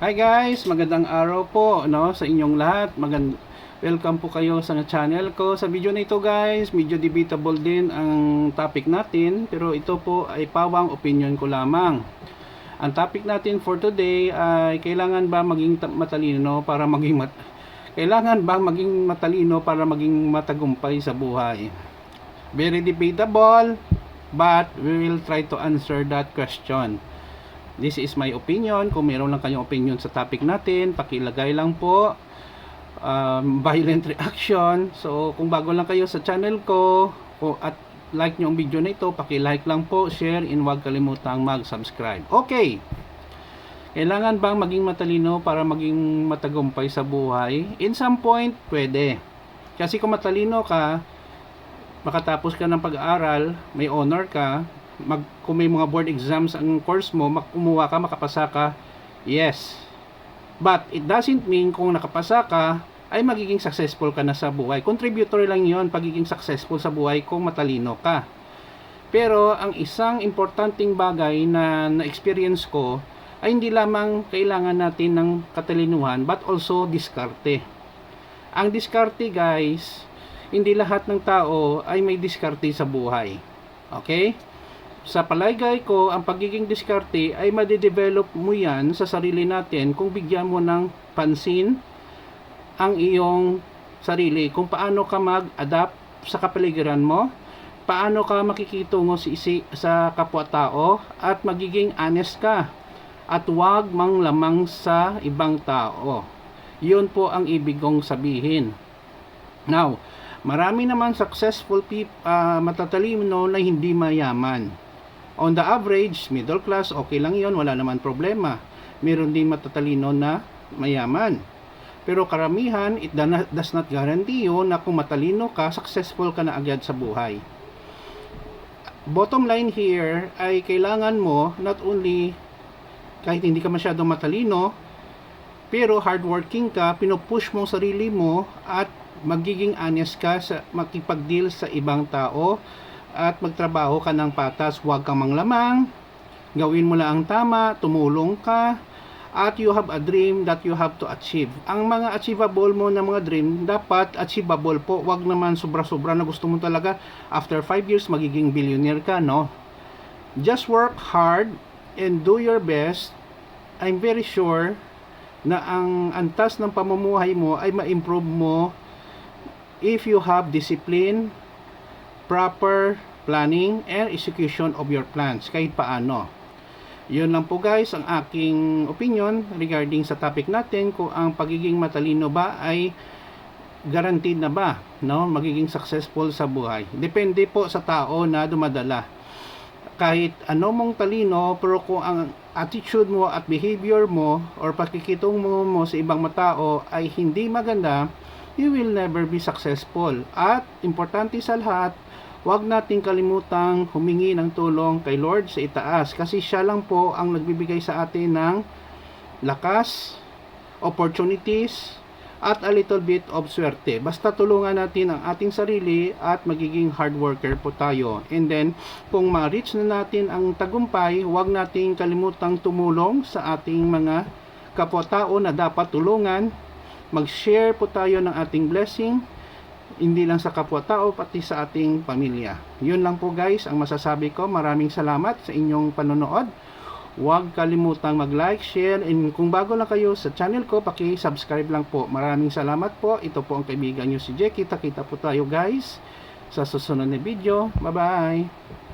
Hi guys, magandang araw po no sa inyong lahat. Magand Welcome po kayo sa channel ko. Sa video na ito guys, medyo debatable din ang topic natin, pero ito po ay pawang opinion ko lamang. Ang topic natin for today ay kailangan ba maging ta- matalino para maging mat kailangan ba maging matalino para maging matagumpay sa buhay? Very debatable, but we will try to answer that question. This is my opinion. Kung meron lang kayong opinion sa topic natin, pakilagay lang po. Um, violent reaction. So, kung bago lang kayo sa channel ko, at like nyo ang video na ito, pakilike lang po, share, and huwag kalimutang mag-subscribe. Okay. Kailangan bang maging matalino para maging matagumpay sa buhay? In some point, pwede. Kasi kung matalino ka, makatapos ka ng pag-aaral, may honor ka, mag, kung may mga board exams ang course mo, mak- kumuha ka, makapasa ka, yes. But it doesn't mean kung nakapasa ka, ay magiging successful ka na sa buhay. Contributory lang yon pagiging successful sa buhay kung matalino ka. Pero ang isang importanteng bagay na na-experience ko ay hindi lamang kailangan natin ng katalinuhan but also diskarte. Ang diskarte guys, hindi lahat ng tao ay may diskarte sa buhay. Okay? Sa palagay ko, ang pagiging diskarte ay madedevelop mo yan sa sarili natin kung bigyan mo ng pansin ang iyong sarili kung paano ka mag-adapt sa kapaligiran mo, paano ka makikitungo si, si, sa kapwa-tao at magiging honest ka at huwag mang lamang sa ibang tao. Yun po ang ibig kong sabihin. Now, marami naman successful people, matatalino na hindi mayaman. On the average, middle class, okay lang yon wala naman problema. Meron din matatalino na mayaman. Pero karamihan, it does not guarantee yun na kung matalino ka, successful ka na agad sa buhay. Bottom line here ay kailangan mo not only kahit hindi ka masyadong matalino, pero hardworking ka, pinupush mo sarili mo at magiging honest ka sa makipag-deal sa ibang tao at magtrabaho ka ng patas, huwag kang manglamang, gawin mo lang ang tama, tumulong ka, at you have a dream that you have to achieve. Ang mga achievable mo na mga dream, dapat achievable po. Huwag naman sobra-sobra na gusto mo talaga after 5 years magiging billionaire ka, no? Just work hard and do your best. I'm very sure na ang antas ng pamumuhay mo ay ma-improve mo if you have discipline, proper planning, and execution of your plans kahit paano. Yun lang po guys ang aking opinion regarding sa topic natin kung ang pagiging matalino ba ay guaranteed na ba no magiging successful sa buhay. Depende po sa tao na dumadala. Kahit ano mong talino pero kung ang attitude mo at behavior mo or pakikitungo mo sa ibang matao ay hindi maganda, you will never be successful. At importante sa lahat, Huwag nating kalimutang humingi ng tulong kay Lord sa itaas kasi siya lang po ang nagbibigay sa atin ng lakas, opportunities, at a little bit of swerte. Basta tulungan natin ang ating sarili at magiging hard worker po tayo. And then, kung ma-reach na natin ang tagumpay, huwag nating kalimutang tumulong sa ating mga kapwa-tao na dapat tulungan. Mag-share po tayo ng ating blessing hindi lang sa kapwa-tao pati sa ating pamilya. Yun lang po guys ang masasabi ko. Maraming salamat sa inyong panonood. Huwag kalimutang mag-like, share, and kung bago lang kayo sa channel ko, paki-subscribe lang po. Maraming salamat po. Ito po ang kaibigan nyo si Jay. Kita-kita po tayo guys sa susunod na video. Bye-bye!